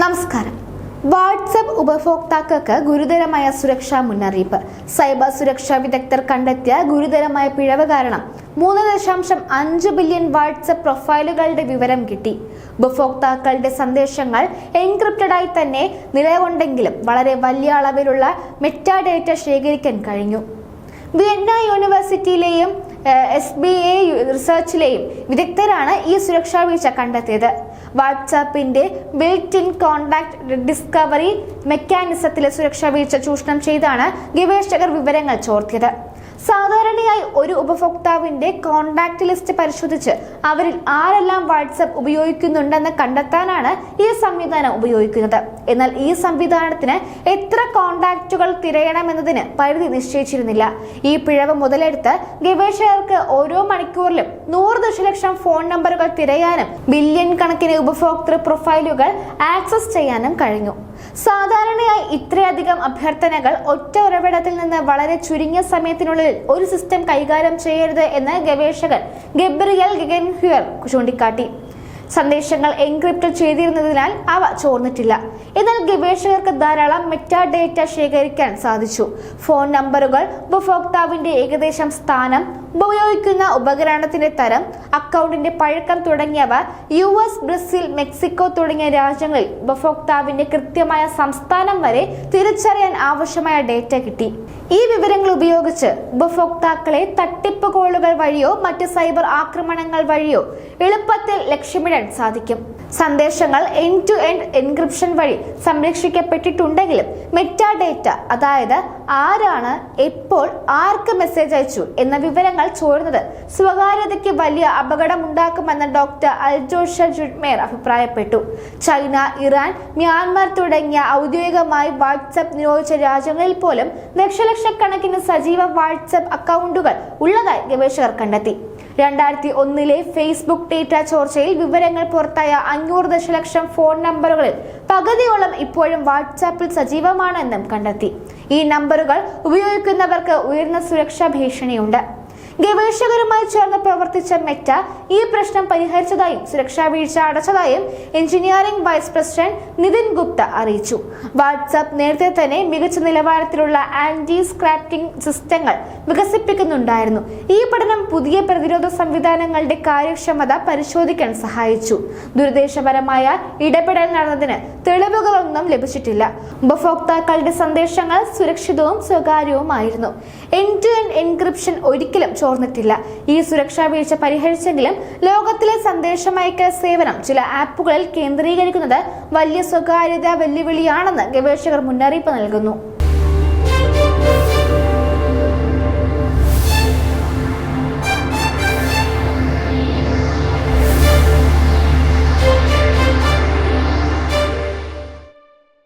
നമസ്കാരം. വാട്സപ്പ് ഉപഭോക്താക്കൾക്ക് ഗുരുതരമായ സുരക്ഷാ മുന്നറിയിപ്പ്. സൈബർ സുരക്ഷാ വിദഗ്ധർ കണ്ടെത്തിയ ഗുരുതരമായ പിഴവ് കാരണം മൂന്ന് ദശാംശം അഞ്ച് ബില്യൺ വാട്സപ്പ് പ്രൊഫൈലുകളുടെ വിവരം കിട്ടി. ഉപഭോക്താക്കളുടെ സന്ദേശങ്ങൾ എൻക്രിപ്റ്റഡായി തന്നെ നിലകൊണ്ടെങ്കിലും വളരെ വലിയ അളവിലുള്ള മെറ്റാഡേറ്റ ശേഖരിക്കാൻ കഴിഞ്ഞു. വിയന്ന യൂണിവേഴ്സിറ്റിയിലെയും എസ് ബി എ റിസർച്ചിലെയും വിദഗ്ധരാണ് ഈ സുരക്ഷാ വീഴ്ച കണ്ടെത്തിയത്. വാട്സാപ്പിന്റെ ബിൽറ്റ് ഇൻ കോണ്ടാക്ട് ഡിസ്കവറി മെക്കാനിസത്തിലെ സുരക്ഷാ വീഴ്ച ചൂഷണം ചെയ്താണ് ഗവേഷകർ വിവരങ്ങൾ ചോർത്തിയത്. സാധാരണയായി ഒരു ഉപഭോക്താവിന്റെ കോണ്ടാക്ട് ലിസ്റ്റ് പരിശോധിച്ച് അവരിൽ ആരെല്ലാം വാട്സപ്പ് ഉപയോഗിക്കുന്നുണ്ടെന്ന് കണ്ടെത്താനാണ് ഈ സംവിധാനം ഉപയോഗിക്കുന്നത്. എന്നാൽ ഈ സംവിധാനത്തിന് എത്ര കോണ്ടാക്റ്റുകൾ തിരയണമെന്നതിന് പരിധി നിശ്ചയിച്ചിരുന്നില്ല. ഈ പിഴവ് മുതലെടുത്ത് ഗവേഷകർക്ക് ഓരോ മണിക്കൂറിലും നൂറ് ദശലക്ഷം ഫോൺ നമ്പറുകൾ തിരയാനും ബില്യൺ കണക്കിന് ഉപഭോക്തൃ പ്രൊഫൈലുകൾ ആക്സസ് ചെയ്യാനും കഴിഞ്ഞു. സാധാരണയായി ഇത്രയധികം അഭ്യർത്ഥനകൾ ഒറ്റ ഉറവിടത്തിൽ നിന്ന് വളരെ ചുരുങ്ങിയ സമയത്തിനുള്ളിൽ ഒരു സിസ്റ്റം കൈകാര്യം ചെയ്യരുത് എന്ന് ഗവേഷകൻ ഗബ്രിയൽ ഗഗൻഹ്യർ ചൂണ്ടിക്കാട്ടി. സന്ദേശങ്ങൾ എൻക്രിപ്റ്റ് ചെയ്തിരുന്നതിനാൽ അവ ചോർന്നിട്ടില്ല. എന്നാൽ ഗവേഷകർക്ക് ധാരാളം മെറ്റാ ഡേറ്റ ശേഖരിക്കാൻ സാധിച്ചു. ഫോൺ നമ്പറുകൾ ഉപഭോക്താവിന്റെ ഏകദേശം സ്ഥാനം ഉപയോഗിക്കുന്ന ഉപകരണത്തിന്റെ തരം അക്കൗണ്ടിന്റെ പഴക്കം തുടങ്ങിയവ യു എസ് ബ്രസീൽ മെക്സിക്കോ തുടങ്ങിയ രാജ്യങ്ങളിൽ ഉപഭോക്താവിന്റെ കൃത്യമായ സംസ്ഥാനം വരെ തിരിച്ചറിയാൻ ആവശ്യമായ ഡേറ്റ കിട്ടി. ഈ വിവരങ്ങൾ ഉപയോഗിച്ച് ഉപഭോക്താക്കളെ തട്ടിപ്പ് കോളുകൾ വഴിയോ മറ്റ് സൈബർ ആക്രമണങ്ങൾ വഴിയോ എളുപ്പത്തിൽ ലക്ഷ്യമിടാൻ സാധിക്കും. സന്ദേശങ്ങൾ എൻഡ് ടു എൻഡ് എൻക്രിപ്ഷൻ വഴി സംരക്ഷിക്കപ്പെട്ടിട്ടുണ്ടെങ്കിലും മെറ്റാ ഡേറ്റ അതായത് ആരാണ് എപ്പോൾ ആർക്ക് മെസ്സേജ് അയച്ചു എന്ന വിവരങ്ങൾ ചോരുന്നത്. സ്വകാര്യതയ്ക്ക് വലിയ അപകടമുണ്ടാക്കുമെന്ന് ഡോക്ടർ അൽജോഷ ജുഡ്മേർ അഭിപ്രായപ്പെട്ടു. ചൈന ഇറാൻ മ്യാൻമാർ തുടങ്ങിയ ഔദ്യോഗികമായി വാട്സപ്പ് നിരോധിച്ച രാജ്യങ്ങളിൽ പോലും ദശലക്ഷക്കണക്കിന് സജീവ വാട്സപ്പ് അക്കൗണ്ടുകൾ ഉള്ളതായി ഗവേഷകർ കണ്ടെത്തി. രണ്ടായിരത്തി ഒന്നിലെ ഫേസ്ബുക്ക് ഡേറ്റ ചോർച്ചയിൽ വിവരങ്ങൾ പുറത്തായ അഞ്ഞൂറ് ദശലക്ഷം ഫോൺ നമ്പറുകളിൽ പകുതിയോളം ഇപ്പോഴും വാട്സാപ്പിൽ സജീവമാണെന്നും കണ്ടെത്തി. ഈ നമ്പറുകൾ ഉപയോഗിക്കുന്നവർക്ക് ഉയർന്ന സുരക്ഷാ ഭീഷണിയുണ്ട്. ഗവേഷകരുമായി ചേർന്ന് പ്രവർത്തിച്ച മെറ്റ ഈ പ്രശ്നം പരിഹരിച്ചതായും സുരക്ഷാ വീഴ്ച അടച്ചതായും engineering vice president Nitin Gupta അറിയിച്ചു. വാട്സാപ്പ് നേരത്തെ തന്നെ മികച്ച നിലവാരത്തിലുള്ള ആന്റി സ്ക്രാപ്റ്റിംഗ് സിസ്റ്റങ്ങൾ വികസിപ്പിക്കുന്നുണ്ടായിരുന്നു. ഈ പഠനം പുതിയ പ്രതിരോധ സംവിധാനങ്ങളുടെ കാര്യക്ഷമത പരിശോധിക്കാൻ സഹായിച്ചു. ദുരുദ്ദേശപരമായ ഇടപെടൽ നടന്നതിന് തെളിവുകളൊന്നും ലഭിച്ചിട്ടില്ല. ഉപഭോക്താക്കളുടെ സന്ദേശങ്ങൾ സുരക്ഷിതവും സ്വകാര്യവുമായിരുന്നു. എൻ ടു എൻ എൻക്രിപ്ഷൻ ഒരിക്കലും ചോർന്നിട്ടില്ല. ഈ സുരക്ഷാ വീഴ്ച പരിഹരിച്ചെങ്കിലും ലോകത്തിലെ സന്ദേശമയക്ക സേവനം ചില ആപ്പുകളിൽ കേന്ദ്രീകരിക്കുന്നത് വലിയ സ്വകാര്യത വെല്ലുവിളിയാണെന്ന് ഗവേഷകർ മുന്നറിയിപ്പ് നൽകുന്നു.